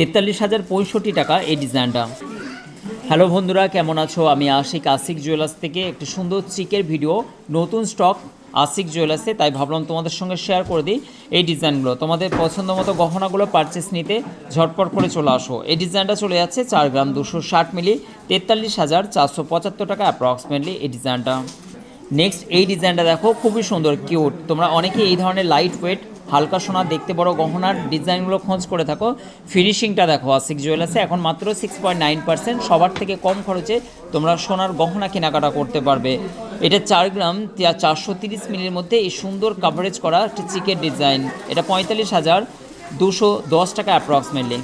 তেতাল্লিশ হাজার পঁয়ষট্টি টাকা এই ডিজাইনটা। হ্যালো বন্ধুরা, কেমন আছো? আমি আশিক আশিক জুয়েলার্স থেকে একটি সুন্দর চিকের ভিডিও, নতুন স্টক আশিক জুয়েলার্সে, তাই ভাবলাম তোমাদের সঙ্গে শেয়ার করে দিই এই ডিজাইনগুলো। তোমাদের পছন্দ মতো গহনাগুলো পারচেস নিতে ঝটপট করে চলে আসো। এই ডিজাইনটা চলে যাচ্ছে চার গ্রাম দুশো ষাট মিলি তেতাল্লিশ হাজার চারশো পঁচাত্তর টাকা অ্যাপ্রক্সিমেটলি এই ডিজাইনটা। নেক্সট এই ডিজাইনটা দেখো, খুবই সুন্দর কিউট তোমরা অনেকে এই ধরনের লাইট ওয়েট হালকা সোনা, দেখতে বড় গহনার ডিজাইনগুলো খোঁজ করে থাকো। ফিনিশিংটা দেখো আশিক জুয়েলার্সে এখন মাত্র সিক্স পয়েন্ট নাইন পার্সেন্ট সবার থেকে কম খরচে তোমরা সোনার গহনা কেনাকাটা করতে পারবে। এটা চার গ্রাম চারশো তিরিশ মিলির মধ্যে এই সুন্দর কাভারেজ করা একটা চিকের ডিজাইন এটা পঁয়তাল্লিশ হাজার দুশো দশ টাকা অ্যাপ্রক্সিমেটলি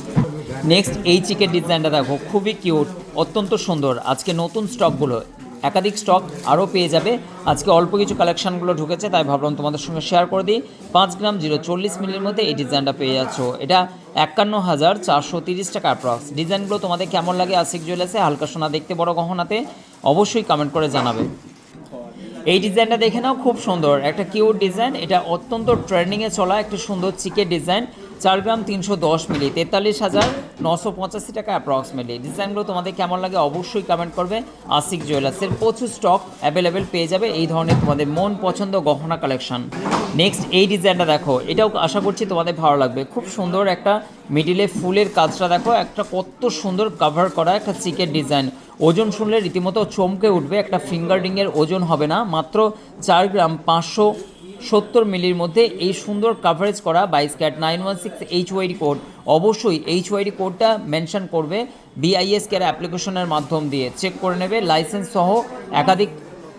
নেক্সট এই চিকের ডিজাইনটা দেখো, খুবই কিউট অত্যন্ত সুন্দর। আজকে নতুন স্টকগুলো একাধিক স্টক আরও পেয়ে যাবে। আজকে অল্প কিছু কালেকশনগুলো ঢুকেছে, তাই ভাবলাম তোমাদের সঙ্গে শেয়ার করে দিই। পাঁচ গ্রাম জিরো চল্লিশ মিলির মধ্যে এই ডিজাইনটা পেয়ে যাচ্ছ। এটা একান্ন হাজার চারশো তিরিশ টাকা অ্যাপ্রক্স ডিজাইনগুলো তোমাদের কেমন লাগে আশিক জুয়েলার্সে হালকা সোনা দেখতে বড় গহনাতে, অবশ্যই কমেন্ট করে জানাবে। এই ডিজাইনটা দেখে নাও, খুব সুন্দর। একটা কিউট ডিজাইন এটা অত্যন্ত ট্রেন্ডিংয়ে চলা, একটা সুন্দর চিকের ডিজাইন চার গ্রাম তিনশো দশ মিলি, তেতাল্লিশ হাজার নশো পঁচাশি টাকা অ্যাপ্রক্সিমেটলি ডিজাইনগুলো তোমাদের কেমন লাগে অবশ্যই কমেন্ট করবে। আশিক জুয়েলার্সের প্রচুর স্টক অ্যাভেলেবেল পেয়ে যাবে এই ধরনের তোমাদের মন পছন্দ গহনা কালেকশন নেক্সট এই ডিজাইনটা দেখো, এটাও আশা করছি তোমাদের ভালো লাগবে। খুব সুন্দর একটা মিডিলে ফুলের কাজটা দেখো, একটা কত সুন্দর কাভার করা একটা চিকের ডিজাইন ওজন শুনলে রীতিমতো চমকে উঠবে, একটা ফিঙ্গার রিংয়ের ওজন হবে না। মাত্র চার গ্রাম পাঁচশো সত্তর মিলির মধ্যে এই সুন্দর কাভারেজ করা বাইশ carat nine one six H UID code অবশ্যই এইচ ওয়াইডি কোডটা মেনশন করবে বিআইএস কেয়ার অ্যাপ্লিকেশনের মাধ্যম দিয়ে। চেক করে নেবে লাইসেন্স সহ একাধিক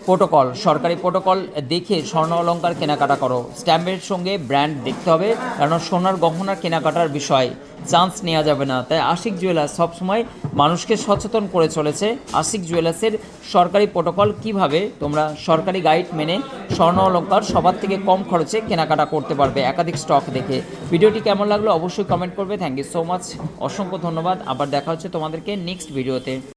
প্রোটোকল সরকারি প্রোটোকল দেখে স্বর্ণ অলঙ্কার কেনাকাটা করো। স্ট্যাম্পের সঙ্গে ব্র্যান্ড দেখতে হবে কারণ সোনার গহনার কেনাকাটার বিষয়। চান্স নেওয়া যাবে না। তাই আশিক জুয়েলার্স সবসময় মানুষকে সচেতন করে চলেছে। আশিক জুয়েলার্সের সরকারি প্রোটোকল কীভাবে তোমরা সরকারি গাইড মেনে স্বর্ণ অলঙ্কার সবার থেকে কম খরচে কেনাকাটা করতে পারবে একাধিক স্টক দেখে। ভিডিওটি কেমন লাগল অবশ্যই কমেন্ট করবে। থ্যাংক ইউ সো মাচ অসংখ্য ধন্যবাদ। আবার দেখা হচ্ছে তোমাদেরকে নেক্সট ভিডিওতে